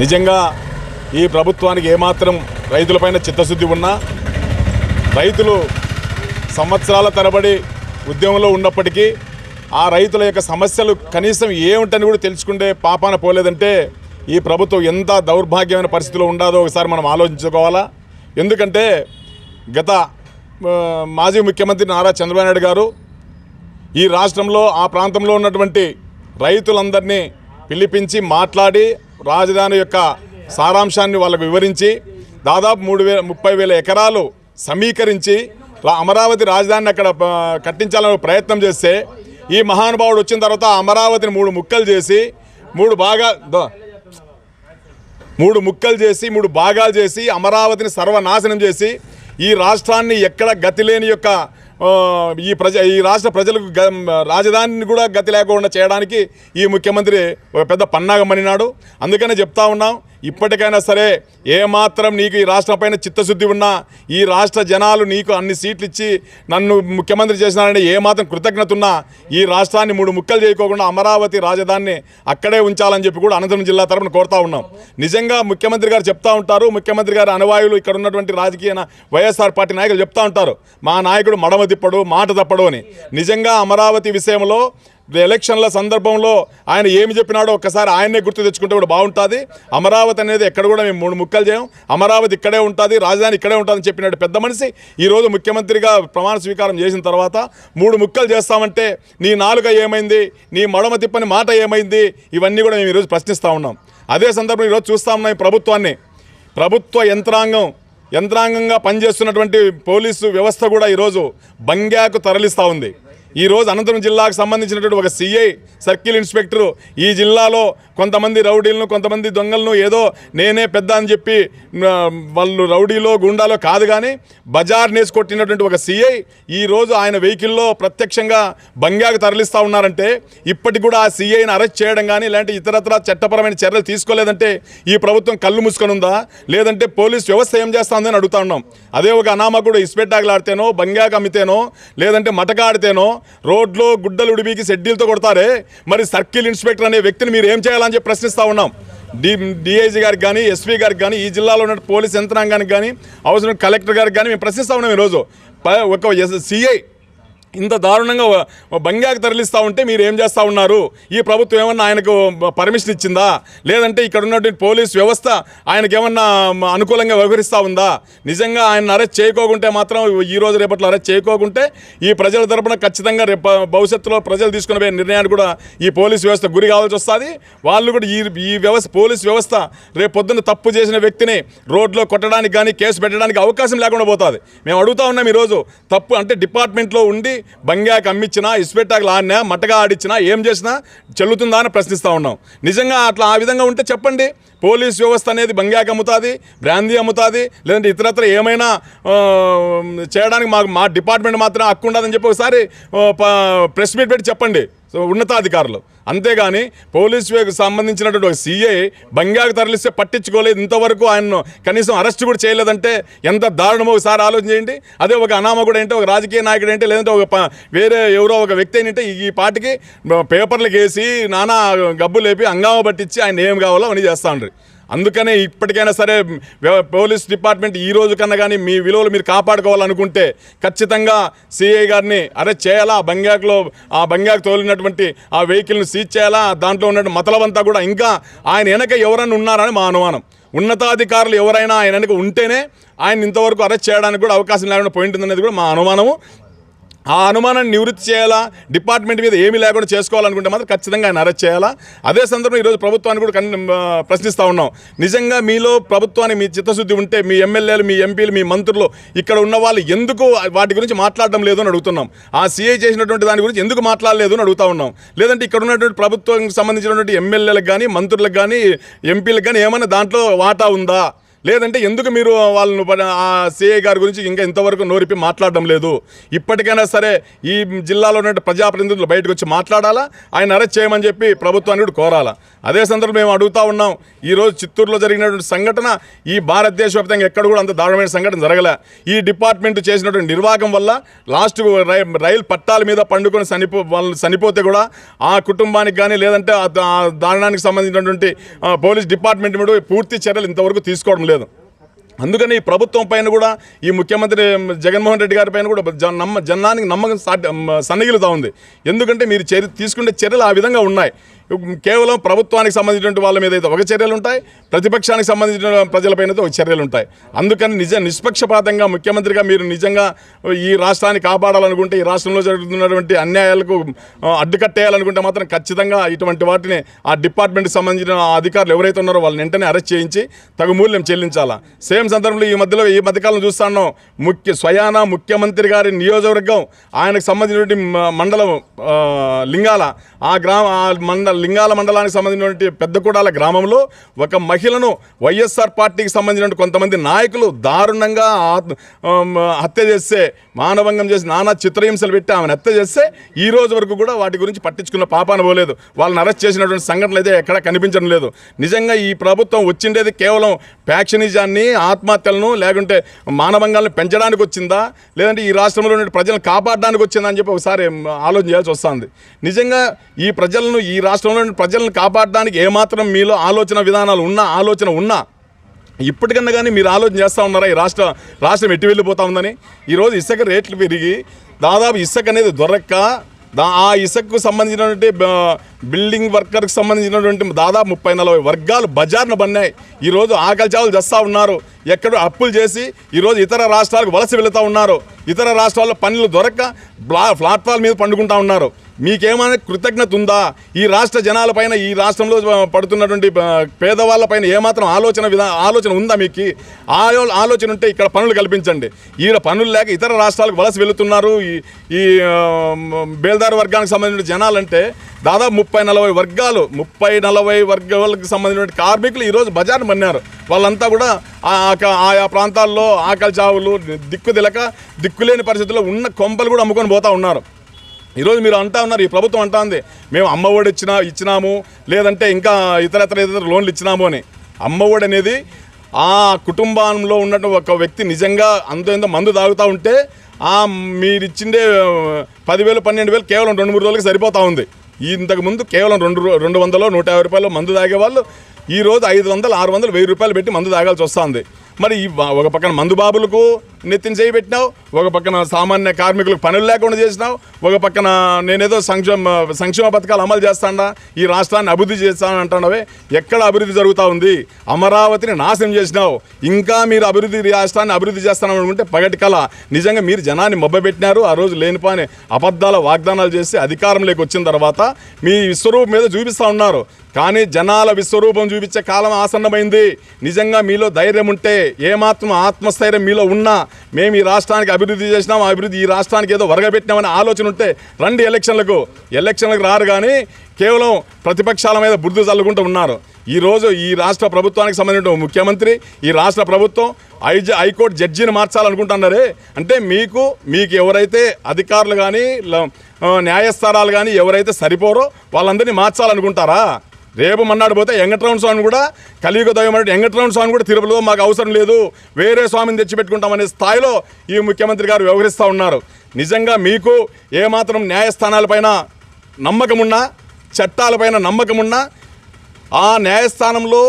నిజంగా ఈ ప్రభుత్వానికి ఏమాత్రం రైతులపైన చిత్తశుద్ధి ఉన్నా రైతులు సంవత్సరాల తరబడి ఉద్యమంలో ఉన్నప్పటికీ ఆ రైతుల యొక్క సమస్యలు కనీసం ఏమిటని కూడా తెలుసుకుంటే పాపాన పోలేదంటే ఈ ప్రభుత్వం ఎంత దౌర్భాగ్యమైన పరిస్థితిలో ఉండాదో ఒకసారి మనం ఆలోచించుకోవాలా? ఎందుకంటే గత మాజీ ముఖ్యమంత్రి నారా చంద్రబాబు నాయుడు గారు ఈ రాష్ట్రంలో ఆ ప్రాంతంలో ఉన్నటువంటి రైతులందరినీ పిలిపించి మాట్లాడి రాజధాని యొక్క సారాంశాన్ని వాళ్ళకు వివరించి దాదాపు మూడు వేల ముప్పై వేల ఎకరాలు సమీకరించి అమరావతి రాజధానిని అక్కడ కట్టించాలని ప్రయత్నం చేస్తే ఈ మహానుభావుడు వచ్చిన తర్వాత అమరావతిని మూడు ముక్కలు చేసి మూడు బాగా మూడు ముక్కలు చేసి మూడు భాగాలు చేసి అమరావతిని సర్వనాశనం చేసి ఈ రాష్ట్రాన్ని ఎక్కడ గతిలేని యొక్క ఈ ప్రజ ఈ రాష్ట్ర ప్రజలకు గ రాజధానిని కూడా గతి లేకుండా చేయడానికి ఈ ముఖ్యమంత్రి ఒక పెద్ద పన్నాగమనినాడు అందుకనే చెప్తా ఉన్నాం ఇప్పటికైనా సరే ఏమాత్రం నీకు ఈ రాష్ట్రం పైన చిత్తశుద్ధి ఉన్నా ఈ రాష్ట్ర జనాలు నీకు అన్ని సీట్లు ఇచ్చి నన్ను ముఖ్యమంత్రి చేసినారని ఏమాత్రం కృతజ్ఞత ఉన్నా ఈ రాష్ట్రాన్ని మూడు ముక్కలు చేయకోకుండా అమరావతి రాజధానిని అక్కడే ఉంచాలని చెప్పి కూడా అనంతరం జిల్లా తరఫున కోరుతా ఉన్నాం. నిజంగా ముఖ్యమంత్రి గారు చెప్తా ఉంటారు ముఖ్యమంత్రి గారి అనువాయులు ఇక్కడ ఉన్నటువంటి రాజకీయ వైఎస్ఆర్ పార్టీ నాయకులు చెప్తా ఉంటారు. మా నాయకుడు మడమ తిప్పడు మాట తప్పడు అని. నిజంగా అమరావతి విషయంలో ఎలక్షన్ల సందర్భంలో ఆయన ఏమి చెప్పినాడో ఒక్కసారి ఆయన్నే గుర్తు తెచ్చుకుంటే కూడా బాగుంటుంది. అమరావతి అనేది ఎక్కడ కూడా మేము మూడు ముక్కలు చేయం. అమరావతి ఇక్కడే ఉంటుంది రాజధాని ఇక్కడే ఉంటుందని చెప్పినట్టు పెద్ద మనిషి. ఈరోజు ముఖ్యమంత్రిగా ప్రమాణ స్వీకారం చేసిన తర్వాత మూడు ముక్కలు చేస్తామంటే నీ నాలుక ఏమైంది? నీ మడమ తిప్పని మాట ఏమైంది? ఇవన్నీ కూడా మేము ఈరోజు ప్రశ్నిస్తూ ఉన్నాం. అదే సందర్భంలో ఈరోజు చూస్తా ఉన్నాం ఈ ప్రభుత్వాన్ని. ప్రభుత్వ యంత్రాంగం యంత్రాంగంగా పనిచేస్తున్నటువంటి పోలీసు వ్యవస్థ కూడా ఈరోజు బంగ్యాకు తరలిస్తూ ఉంది. ఈరోజు అనంతపురం జిల్లాకు సంబంధించినటువంటి ఒక సిఐ సర్కిల్ ఇన్స్పెక్టర్ ఈ జిల్లాలో కొంతమంది రౌడీలను కొంతమంది దొంగలను ఏదో నేనే పెద్ద అని చెప్పి వాళ్ళు రౌడీలో గుండాలో కాదు కానీ బజార్ నేసుకొట్టినటువంటి ఒక సీఐ ఈరోజు ఆయన వెహికల్లో ప్రత్యక్షంగా బంగ్యాకు తరలిస్తూ ఉన్నారంటే ఇప్పటికి కూడా ఆ సీఐని అరెస్ట్ చేయడం కానీ ఇలాంటి ఇతరత్ర చట్టపరమైన చర్యలు తీసుకోలేదంటే ఈ ప్రభుత్వం కళ్ళు మూసుకొని ఉందా లేదంటే పోలీస్ వ్యవస్థ ఏం చేస్తుందని అడుగుతా ఉన్నాం. అదే ఒక అనామకుడు ఇస్పెట్టాకులు ఆడితేనో అమ్మితేనో లేదంటే మటకాడితేనో రోడ్లో గుడ్డలు ఉడిపికి షెడ్యూల్తో కొడతారే. మరి సర్కిల్ ఇన్స్పెక్టర్ అనే వ్యక్తిని మీరు ఏం అని చెప్పి ప్రశ్నిస్తూ ఉన్నాం. డి డిఐజీ గారికి కానీ ఎస్పీ గారికి కానీ ఈ జిల్లాలో ఉన్న పోలీస్ యంత్రాంగానికి కానీ అవసరం కలెక్టర్ గారికి కానీ మేము ప్రశ్నిస్తూ ఉన్నాం ఈరోజు. ఒక సిఐ ఇంత దారుణంగా వ- బంగ్యాకు తరలిస్తూ ఉంటే మీరు ఏం చేస్తూ ఉన్నారు? ఈ ప్రభుత్వం ఏమన్నా ఆయనకు పర్మిషన్ ఇచ్చిందా? లేదంటే ఇక్కడ ఉన్నటువంటి పోలీస్ వ్యవస్థ ఆయనకి ఏమన్నా అనుకూలంగా వ్యవహరిస్తూ ఉందా? నిజంగా ఆయన అరెస్ట్ చేయకోకుంటే మాత్రం ఈ రోజు రేపట్లో అరెస్ట్ చేయకోకుంటే ఈ ప్రజల తరపున ఖచ్చితంగా రేపు భవిష్యత్తులో ప్రజలు తీసుకునే నిర్ణయాన్ని కూడా ఈ పోలీస్ వ్యవస్థ గురి కావాల్సి వస్తుంది. వాళ్ళు కూడా ఈ ఈ వ్యవస్థ పోలీస్ వ్యవస్థ రేపు పొద్దున్న తప్పు చేసిన వ్యక్తిని రోడ్లో కొట్టడానికి కానీ కేసు పెట్టడానికి అవకాశం లేకుండా పోతుంది. మేము అడుగుతా ఉన్నాం ఈరోజు తప్పు అంటే డిపార్ట్మెంట్లో ఉండి బంగ్యాకి అమ్మిచ్చినా ఇస్పెట్టాకు ఆడినా మట్టగా ఆడిచ్చినా ఏం చేసినా చెల్లుతుందా అని ప్రశ్నిస్తూ ఉన్నాం. నిజంగా అట్లా ఆ విధంగా ఉంటే చెప్పండి. పోలీస్ వ్యవస్థ అనేది బంగ్యాకి అమ్ముతుంది బ్రాందీ అమ్ముతుంది లేదంటే ఇతరత్ర ఏమైనా చేయడానికి మాకు మా డిపార్ట్మెంట్ మాత్రం హక్కు ఉండదని చెప్పి ఒకసారి ప్రెస్ మీట్ పెట్టి చెప్పండి. సో ఉన్నతాధికారులు. అంతేగాని పోలీసు సంబంధించినటువంటి ఒక సీఐ బంగాకు తరలిస్తే పట్టించుకోలేదు. ఇంతవరకు ఆయన్ను కనీసం అరెస్ట్ కూడా చేయలేదంటే ఎంత దారుణమో ఒకసారి ఆలోచన చేయండి. అదే ఒక అనామకుడు ఏంటి ఒక రాజకీయ నాయకుడు ఏంటి లేదంటే ఒక వేరే ఎవరో ఒక వ్యక్తి ఏంటంటే ఈ పాటికి పేపర్లకు వేసి నానా గబ్బు లేపి హంగామా పట్టించి ఆయన ఏం కావాలో అని చేస్తా అందుకనే ఇప్పటికైనా సరే పోలీస్ డిపార్ట్మెంట్ ఈ రోజు కన్నా కానీ మీ విలువలు మీరు కాపాడుకోవాలనుకుంటే ఖచ్చితంగా సిఐ గారిని అరెస్ట్ చేయాలా? ఆ ఆ బంగాక్ తోలినటువంటి ఆ వెహికల్ని సీజ్ చేయాలా? దాంట్లో ఉన్న మతలవంతా కూడా ఇంకా ఆయన వెనక ఎవరైనా ఉన్నారని మా అనుమానం. ఉన్నతాధికారులు ఎవరైనా ఆయన వెనక ఉంటేనే ఆయన ఇంతవరకు అరెస్ట్ చేయడానికి కూడా అవకాశం లేకుండా పోయింటుందనేది కూడా మా అనుమానము. ఆ అనుమానాన్ని నివృత్తి చేయాలా? డిపార్ట్మెంట్ మీద ఏమీ లేకుండా చేసుకోవాలనుకుంటే మాత్రం ఖచ్చితంగా ఆయన అరెస్ట్ చేయాలా? అదే సందర్భంలో ఈరోజు ప్రభుత్వాన్ని కూడా కన్ ప్రశ్నిస్తూ ఉన్నాం. నిజంగా మీలో ప్రభుత్వానికి మీ చిత్తశుద్ధి ఉంటే మీ ఎమ్మెల్యేలు మీ ఎంపీలు మీ మంత్రులు ఇక్కడ ఉన్న వాళ్ళు ఎందుకు వాటి గురించి మాట్లాడడం లేదు అని అడుగుతున్నాం. ఆ సీఐ చేసినటువంటి దాని గురించి ఎందుకు మాట్లాడలేదు అని అడుగుతా ఉన్నాం. లేదంటే ఇక్కడ ఉన్నటువంటి ప్రభుత్వానికి సంబంధించినటువంటి ఎమ్మెల్యేలకు కానీ మంత్రులకు కానీ ఎంపీలకు కానీ ఏమైనా దాంట్లో వాటా ఉందా? లేదంటే ఎందుకు మీరు వాళ్ళను ఆ సిఐ గారి గురించి ఇంకా ఇంతవరకు నోరిపి మాట్లాడడం లేదు? ఇప్పటికైనా సరే ఈ జిల్లాలో ఉన్న ప్రజాప్రతినిధులు బయటకు వచ్చి మాట్లాడాలా? ఆయన అరెస్ట్ చేయమని చెప్పి ప్రభుత్వాన్ని కూడా కోరాలా? అదే సందర్భంలో మేము అడుగుతా ఉన్నాం ఈరోజు చిత్తూరులో జరిగినటువంటి సంఘటన ఈ భారతదేశ వ్యాప్తంగా ఎక్కడ కూడా అంత దారుణమైన సంఘటన జరగలే. ఈ డిపార్ట్మెంట్ చేసినటువంటి నిర్వాహకం వల్ల లాస్ట్ రైలు పట్టాల మీద పండుకొని చనిపో వాళ్ళు చనిపోతే కూడా ఆ కుటుంబానికి కానీ లేదంటే ఆ దారుణానికి సంబంధించినటువంటి పోలీస్ డిపార్ట్మెంట్ మీద పూర్తి చర్యలు ఇంతవరకు తీసుకోవడం లేదు. అందుకని ఈ ప్రభుత్వం పైన కూడా ఈ ముఖ్యమంత్రి జగన్మోహన్ రెడ్డి గారి పైన కూడా జ- నమ్మ జనానికి నమ్మకం సాటి సన్నగిలుతూ ఉంది. ఎందుకంటే మీరు చర్య తీసుకునే చర్యలు ఆ విధంగా ఉన్నాయి. కేవలం ప్రభుత్వానికి సంబంధించినటువంటి వాళ్ళ మీద అయితే ఒక చర్యలు ఉంటాయి ప్రతిపక్షానికి సంబంధించిన ప్రజలపైన ఒక చర్యలు ఉంటాయి. అందుకని నిజ నిష్పక్షపాతంగా ముఖ్యమంత్రిగా మీరు నిజంగా ఈ రాష్ట్రాన్ని కాపాడాలనుకుంటే ఈ రాష్ట్రంలో జరుగుతున్నటువంటి అన్యాయాలకు అడ్డుకట్టేయాలనుకుంటే మాత్రం ఖచ్చితంగా ఇటువంటి వాటిని ఆ డిపార్ట్మెంట్కి సంబంధించిన ఆ అధికారులు ఎవరైతే ఉన్నారో వాళ్ళని వెంటనే అరెస్ట్ చేయించి తగు మూల్యం చెల్లించాలా. సేమ్ సందర్భంలో ఈ మధ్యలో ఈ మధ్యకాలం చూస్తున్నాం ముఖ్య స్వయాన ముఖ్యమంత్రి గారి నియోజకవర్గం ఆయనకు సంబంధించినటువంటి మండలం లింగాల ఆ గ్రామ ఆ మండల లింగాల మండలానికి సంబంధించినటువంటి పెద్దకూడాల గ్రామంలో ఒక మహిళను వైఎస్ఆర్ పార్టీకి సంబంధించిన కొంతమంది నాయకులు దారుణంగా హత్య చేస్తే మానభంగం చేసి నానా చిత్రహింసలు పెట్టి ఆమెను హత్య చేస్తే ఈ రోజు వరకు కూడా వాటి గురించి పట్టించుకున్న పాపాన పోలేదు వాళ్ళని అరెస్ట్ చేసినటువంటి సంఘటనలు అయితే ఎక్కడా కనిపించడం లేదు. నిజంగా ఈ ప్రభుత్వం వచ్చిండేది కేవలం ప్యాక్షనిజాన్ని ఆత్మహత్యలను లేకుంటే మానభంగాలను పెంచడానికి వచ్చిందా? లేదంటే ఈ రాష్ట్రంలో ఉన్న ప్రజలను కాపాడడానికి వచ్చిందా అని చెప్పి ఒకసారి ఆలోచన చేయాల్సి వస్తుంది. నిజంగా ఈ ప్రజలను ఈ రాష్ట్ర రాష్ట్రంలోని ప్రజలను కాపాడడానికి ఏమాత్రం మీలో ఆలోచన విధానాలు ఉన్నా ఆలోచన ఉన్నా ఇప్పటికన్నా కానీ మీరు ఆలోచన చేస్తూ ఉన్నారా? ఈ రాష్ట్ర రాష్ట్రం ఎట్టి వెళ్ళిపోతా ఉందని? ఈరోజు ఇసుక రేట్లు పెరిగి దాదాపు ఇసుక అనేది దొరక్క దా ఆ ఇసుకకు సంబంధించినటువంటి బిల్డింగ్ వర్కర్కి సంబంధించినటువంటి దాదాపు ముప్పై నలభై వర్గాలు బజార్ను బన్నాయి. ఈరోజు ఆకలి చావులు చేస్తూ ఉన్నారు. ఎక్కడో అప్పులు చేసి ఈరోజు ఇతర రాష్ట్రాలకు వలస వెళుతూ ఉన్నారు. ఇతర రాష్ట్రాల్లో పనులు దొరక్క ప్లా ప్లాట్ఫామ్ మీద పండుకుంటా ఉన్నారు. మీకేమైనా కృతజ్ఞత ఉందా? ఈ రాష్ట్ర జనాలపైన ఈ రాష్ట్రంలో పడుతున్నటువంటి పేదవాళ్ళపైన ఏమాత్రం ఆలోచన విధా ఆలోచన ఉందా మీకు? ఆలోచన ఉంటే ఇక్కడ పనులు కల్పించండి. ఈడ పనులు లేక ఇతర రాష్ట్రాలకు వలస వెళుతున్నారు. ఈ ఈ బేల్దారు వర్గానికి సంబంధించిన జనాలంటే దాదాపు ముప్పై నలభై వర్గాలు ముప్పై నలభై వర్గాలకు సంబంధించిన కార్మికులు ఈరోజు బజార్ను మన్నారు. వాళ్ళంతా కూడా ఆయా ప్రాంతాల్లో ఆకలి చావులు దిక్కు దిలక దిక్కులేని పరిస్థితుల్లో ఉన్న కొంపలు కూడా అమ్ముకొని పోతూ ఉన్నారు. ఈరోజు మీరు అంటా ఉన్నారు ఈ ప్రభుత్వం అంటా ఉంది మేము అమ్మఒడి ఇచ్చినా ఇచ్చినాము లేదంటే ఇంకా ఇతర ఇతర ఇతర లోన్లు ఇచ్చినాము అని. అమ్మఒడి అనేది ఆ కుటుంబంలో ఉన్నట్టు ఒక వ్యక్తి నిజంగా అంత మందు తాగుతూ ఉంటే ఆ మీరు ఇచ్చిండే పదివేలు పన్నెండు వేలు కేవలం రెండు మూడు రోజులకి సరిపోతూ ఉంది. ఇంతకు ముందు కేవలం రెండు రెండు వందలు నూట యాభై రూపాయలు మందు తాగేవాళ్ళు ఈరోజు ఈ రోజు ఐదు వందలు ఆరు వందలు వెయ్యి రూపాయలు పెట్టి మందు తాగాల్సి వస్తుంది మరి ఒక పక్కన మందు బాబులకు నెత్తిన చేయి పెట్టినావు ఒక పక్కన సామాన్య కార్మికులకు పనులు లేకుండా చేసినావు ఒక పక్కన నేనేదో సంక్షేమ సంక్షేమ పథకాలు అమలు చేస్తాడా ఈ రాష్ట్రాన్ని అభివృద్ధి చేస్తాను అంటున్నావే? ఎక్కడ అభివృద్ధి జరుగుతూ ఉంది? అమరావతిని నాశనం చేసినావు. ఇంకా మీరు అభివృద్ధి రాష్ట్రాన్ని అభివృద్ధి చేస్తాను అనుకుంటే పగటి కళ నిజంగా మీరు జనాన్ని మొబ్బబెట్టినారు ఆ రోజు లేనిపోని అబద్ధాల వాగ్దానాలు చేసి అధికారంలోకి వచ్చిన తర్వాత మీ విశ్వరూపం మీద చూపిస్తూ ఉన్నారు. కానీ జనాల విశ్వరూపం చూపించే కాలం ఆసన్నమైంది. నిజంగా మీలో ధైర్యం ఉంటే ఏమాత్రం ఆత్మస్థైర్యం మీలో ఉన్నా మేము ఈ రాష్ట్రానికి అభివృద్ధి చేసినాం అభివృద్ధి ఈ రాష్ట్రానికి ఏదో వరగబెట్టినామనే ఆలోచన ఉంటే రండి ఎలక్షన్లకు. ఎలక్షన్లకు రారు కానీ కేవలం ప్రతిపక్షాల మీద బుద్ధి చల్లుకుంటూ ఉన్నారు. ఈరోజు ఈ రాష్ట్ర ప్రభుత్వానికి సంబంధించిన ముఖ్యమంత్రి ఈ రాష్ట్ర ప్రభుత్వం ఐజ హైకోర్టు జడ్జిని మార్చాలనుకుంటున్నారే. అంటే మీకు మీకు ఎవరైతే అధికారులు కానీ ల- న్యాయస్థానాలు కానీ ఎవరైతే సరిపోరో వాళ్ళందరినీ మార్చాలనుకుంటారా? రేపు మన్నాడు పోతే వెంకటరమణ స్వామిని కూడా కలియుగ దైవమైన వెంకటరమణ స్వామి కూడా తిరుపతిలో మాకు అవసరం లేదు. వేరే స్వామిని తెచ్చిపెట్టుకుంటామనే స్థాయిలో ఈ ముఖ్యమంత్రి గారు వ్యవహరిస్తూ ఉన్నారు. నిజంగా మీకు ఏమాత్రం న్యాయస్థానాలపైన నమ్మకమున్నా చట్టాలపైన నమ్మకమున్నా ఆ న్యాయస్థానంలో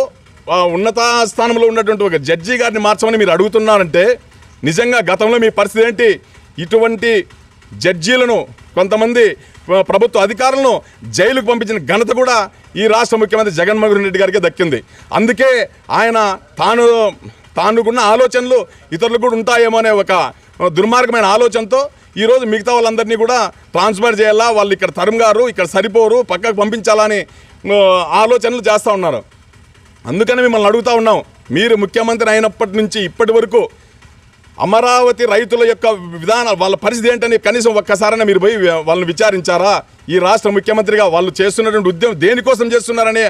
ఉన్నత స్థానంలో ఉన్నటువంటి ఒక జడ్జి గారిని మార్చమని మీరు అడుగుతున్నారంటే నిజంగా గతంలో మీ పరిస్థితి ఏంటి? ఇటువంటి జడ్జీలను కొంతమంది ప్రభుత్వ అధికారులను జైలుకు పంపించిన ఘనత కూడా ఈ రాష్ట్ర ముఖ్యమంత్రి జగన్మోహన్ రెడ్డి గారికి దక్కింది. అందుకే ఆయన తాను తానుకున్న ఆలోచనలు ఇతరులకు కూడా ఉంటాయేమో అనే ఒక దుర్మార్గమైన ఆలోచనతో ఈరోజు మిగతా వాళ్ళందరినీ కూడా ట్రాన్స్ఫర్ చేయాలా వాళ్ళు ఇక్కడ తరుముగారు ఇక్కడ సరిపోరు పక్కకు పంపించాలని ఆలోచనలు చేస్తూ ఉన్నారు. అందుకని మిమ్మల్ని అడుగుతా ఉన్నాం. మీరు ముఖ్యమంత్రి అయినప్పటి నుంచి ఇప్పటి వరకు అమరావతి రైతుల యొక్క విధాన వాళ్ళ పరిస్థితి ఏంటని కనీసం ఒక్కసారైనా మీరు పోయి వాళ్ళని విచారించారా? ఈ రాష్ట్ర ముఖ్యమంత్రిగా వాళ్ళు చేస్తున్నటువంటి ఉద్యమం దేనికోసం చేస్తున్నారని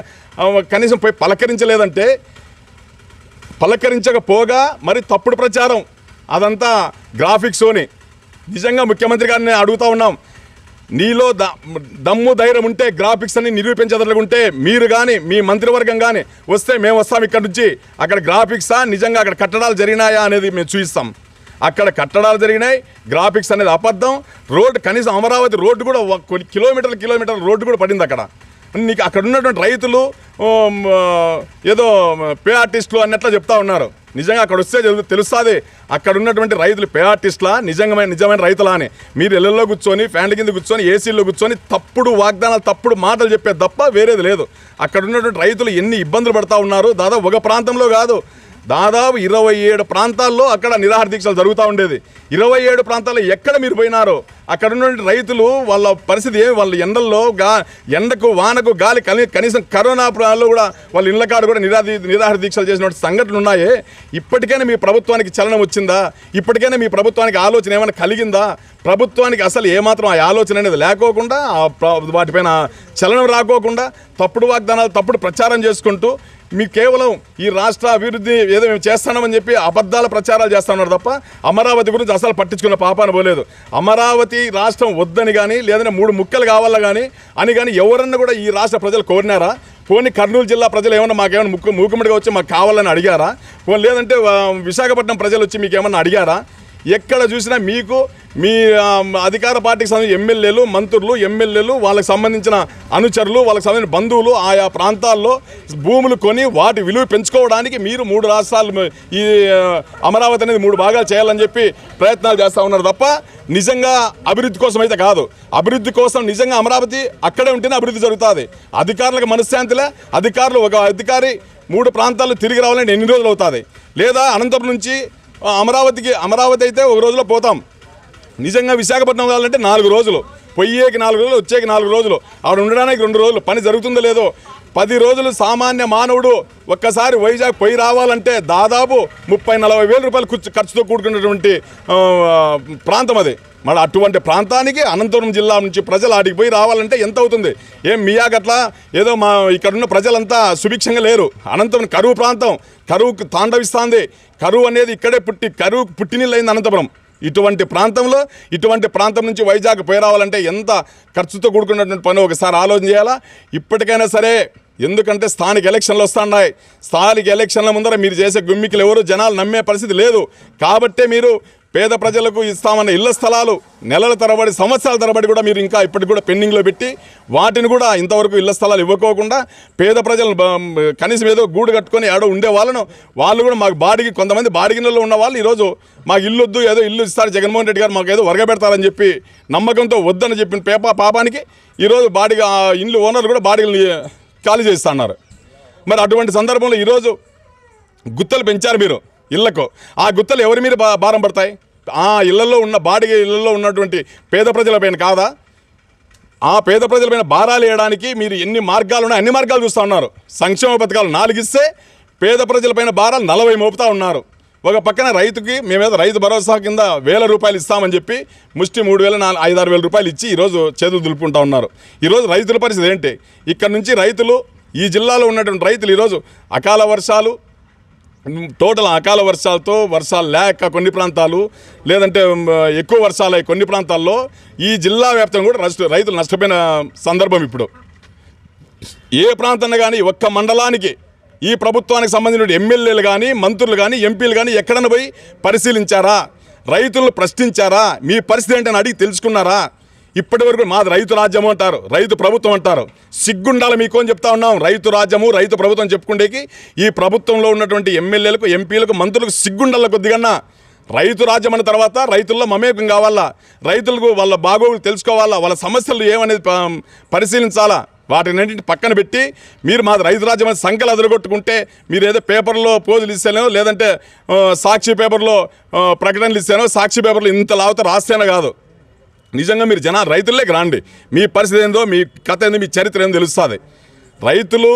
కనీసం పోయి పలకరించలేదంటే పలకరించకపోగా మరి తప్పుడు ప్రచారం. అదంతా గ్రాఫిక్స్తోని నిజంగా ముఖ్యమంత్రి గారిని అడుగుతా ఉన్నాం. నీలో ద దమ్ము ధైర్యం ఉంటే గ్రాఫిక్స్ అని నిరూపించదలుగుంటే మీరు కానీ మీ మంత్రివర్గం కానీ వస్తే మేము వస్తాం ఇక్కడ నుంచి. అక్కడ గ్రాఫిక్సా నిజంగా అక్కడ కట్టడాలు జరిగినాయా అనేది మేము చూపిస్తాం అక్కడ కట్టడాలు జరిగినాయి గ్రాఫిక్స్ అనేది అబద్ధం. రోడ్డు కనీసం అమరావతి రోడ్డు కూడా కొన్ని కిలోమీటర్ల కిలోమీటర్ల రోడ్డు కూడా పడింది అక్కడ. నీకు అక్కడ ఉన్నటువంటి రైతులు ఏదో పే ఆర్టిస్టులు అన్నట్లు చెప్తా ఉన్నారు. నిజంగా అక్కడ వస్తే తెలుస్తుంది. అక్కడ ఉన్నటువంటి రైతులు పే ఆర్టిస్టులా నిజంగా నిజమైన రైతులా అని. మీరు ఇళ్ళల్లో కూర్చొని ఫ్యాన్ల కింద కూర్చొని ఏసీల్లో కూర్చొని తప్పుడు వాగ్దానాలు తప్పుడు మాటలు చెప్పే తప్ప వేరేది లేదు. అక్కడ ఉన్నటువంటి రైతులు ఎన్ని ఇబ్బందులు పడతా ఉన్నారు? దాదాపు ఒక ప్రాంతంలో కాదు. దాదాపు ఇరవై ఏడు ప్రాంతాల్లో అక్కడ నిరాహార దీక్షలు జరుగుతూ ఉండేది. ఇరవై ఏడు ప్రాంతాల్లో ఎక్కడ మీరు పోయినారో అక్కడ ఉన్నటువంటి రైతులు వాళ్ళ పరిస్థితి ఏమి? వాళ్ళ ఎండల్లో గా ఎండకు వానకు గాలి కని కనీసం కరోనా ప్రాంతాల్లో కూడా వాళ్ళ ఇళ్ళ కాడ కూడా నిరాధి నిరాహార దీక్షలు చేసినటువంటి సంఘటనలు ఉన్నాయే. ఇప్పటికైనా మీ ప్రభుత్వానికి చలనం వచ్చిందా? ఇప్పటికైనా మీ ప్రభుత్వానికి ఆలోచన ఏమైనా కలిగిందా? ప్రభుత్వానికి అసలు ఏమాత్రం ఆ ఆలోచన అనేది లేకోకుండా వాటిపైన చలనం రాకోకుండా తప్పుడు వాగ్దానాలు తప్పుడు ప్రచారం చేసుకుంటూ మీ కేవలం ఈ రాష్ట్ర అభివృద్ధి ఏదో మేము చేస్తామని చెప్పి అబద్ధాల ప్రచారాలు చేస్తామన్నారు తప్ప అమరావతి గురించి అసలు పట్టించుకున్న పాపాన పోలేదు. అమరావతి రాష్ట్రం వద్దని కానీ లేదంటే మూడు ముక్కలు కావాలా కానీ అని కానీ ఎవరన్నా కూడా ఈ రాష్ట్ర ప్రజలు కోరినారా? పోనీ కర్నూలు జిల్లా ప్రజలు ఏమన్నా మాకేమైనా ముక్కు మూకుమ్మడిగా వచ్చి మాకు కావాలని అడిగారా? లేదంటే విశాఖపట్నం ప్రజలు వచ్చి మీకు ఏమన్నా అడిగారా? ఎక్కడ చూసినా మీకు మీ అధికార పార్టీకి సంబంధించిన ఎమ్మెల్యేలు మంత్రులు ఎమ్మెల్యేలు వాళ్ళకి సంబంధించిన అనుచరులు వాళ్ళకి సంబంధించిన బంధువులు ఆయా ప్రాంతాల్లో భూములు కొని వాటి విలువ పెంచుకోవడానికి మీరు మూడు రాష్ట్రాలు ఈ అమరావతి అనేది మూడు భాగాలు చేయాలని చెప్పి ప్రయత్నాలు చేస్తూ ఉన్నారు తప్ప నిజంగా అభివృద్ధి కోసం అయితే కాదు. అభివృద్ధి కోసం నిజంగా అమరావతి అక్కడే ఉంటేనే అభివృద్ధి జరుగుతుంది. అధికారులకు మనశ్శాంతిలే అధికారులు ఒక అధికారి మూడు ప్రాంతాలు తిరిగి రావాలంటే ఎన్ని రోజులు అవుతుంది? లేదా అనంతపురం నుంచి అమరావతికి అమరావతి అయితే ఒక రోజులో పోతాం. నిజంగా విశాఖపట్నం వెళ్ళాలంటే నాలుగు రోజులు. పొయ్యేకి నాలుగు రోజులు వచ్చేకి నాలుగు రోజులు. ఆవిడ ఉండడానికి రెండు రోజులు. పని జరుగుతుందో లేదో పది రోజులు సామాన్య మానవుడు ఒక్కసారి వైజాగ్ పోయి రావాలంటే దాదాపు ముప్పై నలభై వేల రూపాయలు ఖర్చు ఖర్చుతో కూడుకున్నటువంటి ప్రాంతం అది. మరి అటువంటి ప్రాంతానికి అనంతపురం జిల్లా నుంచి ప్రజలు ఆడికి పోయి రావాలంటే ఎంత అవుతుంది? ఏం మియాగట్లా ఏదో మా ఇక్కడున్న ప్రజలంతా సుభిక్షంగా లేరు. అనంతపురం కరువు ప్రాంతం. కరువుకు తాండవిస్తాంది. కరువు అనేది ఇక్కడే పుట్టి కరువు పుట్టినిల్లైంది అనంతపురం. ఇటువంటి ప్రాంతంలో ఇటువంటి ప్రాంతం నుంచి వైజాగ్ పోయి రావాలంటే ఎంత ఖర్చుతో కూడుకున్నటువంటి పని? ఒకసారి ఆలోచన చేయాలా? ఇప్పటికైనా సరే ఎందుకంటే స్థానిక ఎలక్షన్లు వస్తున్నాయి. స్థానిక ఎలక్షన్ల ముందర మీరు చేసే గుమ్మికలు ఎవరు? జనాలు నమ్మే పరిస్థితి లేదు. కాబట్టే మీరు పేద ప్రజలకు ఇస్తామన్న ఇళ్ళ స్థలాలు నెలల తరబడి సంవత్సరాల తరబడి కూడా మీరు ఇంకా ఇప్పటికి కూడా పెండింగ్లో పెట్టి వాటిని కూడా ఇంతవరకు ఇళ్ళ స్థలాలు ఇవ్వకోకుండా పేద ప్రజలు కనీసం ఏదో గూడు కట్టుకొని ఏడో ఉండే వాళ్ళను వాళ్ళు కూడా మాకు బాడిగి కొంతమంది బాడిగినలో ఉన్న వాళ్ళు ఈరోజు మాకు ఇల్లు వద్దు ఏదో ఇల్లు ఇస్తారు. జగన్మోహన్ రెడ్డి గారు మాకు ఏదో వరగబెడతారని చెప్పి నమ్మకంతో వద్దని చెప్పిన పేప పాపానికి ఈరోజు బాడిగ ఇల్లు ఓనర్లు కూడా బాడిగలు ఖాళీ చేస్తున్నారు మరి అటువంటి సందర్భంలో ఈరోజు గుత్తలు పెంచారు మీరు ఇళ్ళకు. ఆ గుత్తలు ఎవరి మీద భారం పడతాయి? ఆ ఇళ్ళలో ఉన్న బాడిగ ఇళ్ళలో ఉన్నటువంటి పేద ప్రజలపైన కాదా? ఆ పేద ప్రజలపైన భారాలు వేయడానికి మీరు ఎన్ని మార్గాలు ఉన్నాయి అన్ని మార్గాలు చూస్తూ ఉన్నారు. సంక్షేమ పథకాలు నాలుగు ఇస్తే పేద ప్రజలపైన భారాలు నలభై మోపుతా ఉన్నారు. ఒక పక్కన రైతుకి మేమేదో రైతు భరోసా కింద వేల రూపాయలు ఇస్తామని చెప్పి ముష్టి మూడు వేల నాలుగు ఐదు ఆరు వేల రూపాయలు ఇచ్చి ఈరోజు చేతులు దులుపుకుంటా ఉన్నారు. ఈరోజు రైతుల పరిస్థితి ఏంటి? ఇక్కడ నుంచి రైతులు ఈ జిల్లాలో ఉన్నటువంటి రైతులు ఈరోజు అకాల వర్షాలు టోటల్ అకాల వర్షాలతో వర్షాలు లేక కొన్ని ప్రాంతాలు లేదంటే ఎక్కువ వర్షాలు కొన్ని ప్రాంతాల్లో ఈ జిల్లా వ్యాప్తంగా కూడా నష్ట రైతులు నష్టపోయిన సందర్భం ఇప్పుడు. ఏ ప్రాంతంలో కానీ ఒక్క మండలానికి ఈ ప్రభుత్వానికి సంబంధించిన ఎమ్మెల్యేలు కానీ మంత్రులు కానీ ఎంపీలు కానీ ఎక్కడన్నా పోయి పరిశీలించారా? రైతులను ప్రశ్నించారా? మీ పరిస్థితి ఏంటని అడిగి తెలుసుకున్నారా? ఇప్పటి వరకు మాది రైతు రాజ్యము అంటారు రైతు ప్రభుత్వం అంటారు. సిగ్గుండాలి మీకు అని చెప్తా ఉన్నాం. రైతు రాజ్యము రైతు ప్రభుత్వం చెప్పుకుంటేకి ఈ ప్రభుత్వంలో ఉన్నటువంటి ఎమ్మెల్యేలకు ఎంపీలకు మంత్రులకు సిగ్గుండాల కొద్దిగన్నా. రైతు రాజ్యం అన్న తర్వాత రైతుల్లో మమేకం కావాలా? రైతులకు వాళ్ళ బాగోగులు తెలుసుకోవాలా? వాళ్ళ సమస్యలు ఏమనేది పరిశీలించాలా? వాటిని పక్కన పెట్టి మీరు మాది రైతు రాజ్యం అని సంఖ్యలు అదరగొట్టుకుంటే మీరు ఏదో పేపర్లో పోజులు ఇస్తేనో లేదంటే సాక్షి పేపర్లో ప్రకటనలు ఇస్తానో సాక్షి పేపర్లో ఇంత లావుతా రాస్తేనో కాదు. నిజంగా మీరు జనా రైతుల్లోకి రాండి మీ పరిస్థితి ఏందో మీ కథ ఏందో మీ చరిత్ర ఏందో తెలుస్తుంది. రైతులు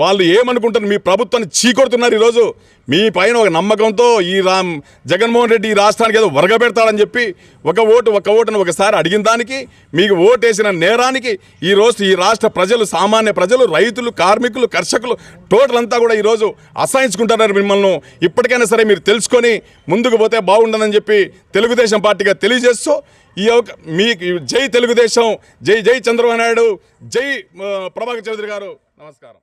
వాళ్ళు ఏమనుకుంటారు? మీ ప్రభుత్వాన్ని చీకొడుతున్నారు ఈరోజు. మీ పైన ఒక నమ్మకంతో ఈ రామ్ జగన్మోహన్ రెడ్డి ఈ రాష్ట్రానికి ఏదో వరగబెడతాడని చెప్పి ఒక ఓటు ఒక ఓటును ఒకసారి అడిగిన దానికి మీకు ఓటేసిన నేరానికి ఈ రోజు ఈ రాష్ట్ర ప్రజలు సామాన్య ప్రజలు రైతులు కార్మికులు కర్షకులు టోటల్ అంతా కూడా ఈరోజు అసహించుకుంటున్నారు మిమ్మల్ని. ఇప్పటికైనా సరే మీరు తెలుసుకొని ముందుకు పోతే బాగుండదని చెప్పి తెలుగుదేశం పార్టీగా తెలియజేస్తూ ఈ అవక మీ జై తెలుగుదేశం జై జై చంద్రబాబు నాయుడు జై ప్రభాకర్ చౌదరి గారు. నమస్కారం.